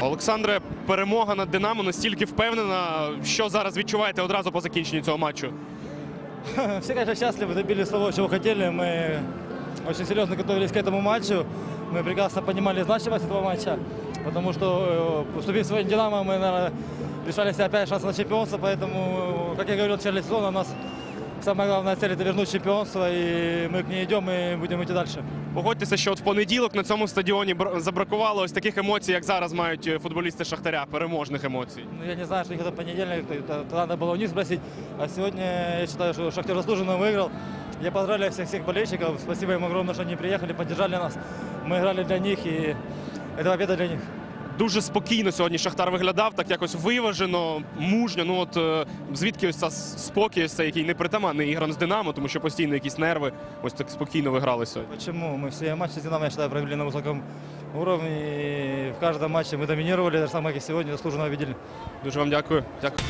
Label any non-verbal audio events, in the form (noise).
Олександре, перемога над Динамо настільки впевнена, що зараз відчуваєте одразу по закінченню цього матчу? (laughs) Все, конечно, счастливы, добились того, чего хотели. Мы очень серьезно готовились к этому матчу. Мы прекрасно понимали значимость этого матча, потому что, э, уступив своим «Динамо», мы, наверное, лишали себя опять шанса на чемпионство. Поэтому, как я говорил в начале сезона, у нас самая главная цель – это вернуть чемпионство, и мы к ней идем и будем идти дальше. Погодьтеся, що от в понеділок на цьому стадіоні бр- забракувало ось таких емоцій, як зараз мають е, футболісти Шахтаря, переможних емоцій. Ну, я не знаю, что их это понедельник, это, это надо было у них спросить. А сегодня я считаю, что Шахтер заслуженно выиграл. Я поздравляю всех-всех болельщиков. Спасибо им огромное, что они приехали, поддержали нас. Мы играли для них, и это победа для них. Дуже спокійно сьогодні Шахтар виглядав, так якось виважено, мужньо. Ну от е, звідки ось ця спокій, ось цей, який не притаманний іграм з Динамо, тому що постійно якісь нерви. Ось так спокійно ви грали сьогодні. Почему? Мы все матчи с «Динамо», я считаю, провели на высоком уровне. И в каждом матче мы доминировали, так же самое, как и сегодня, заслуженно победили. Дуже вам дякую. Дякую.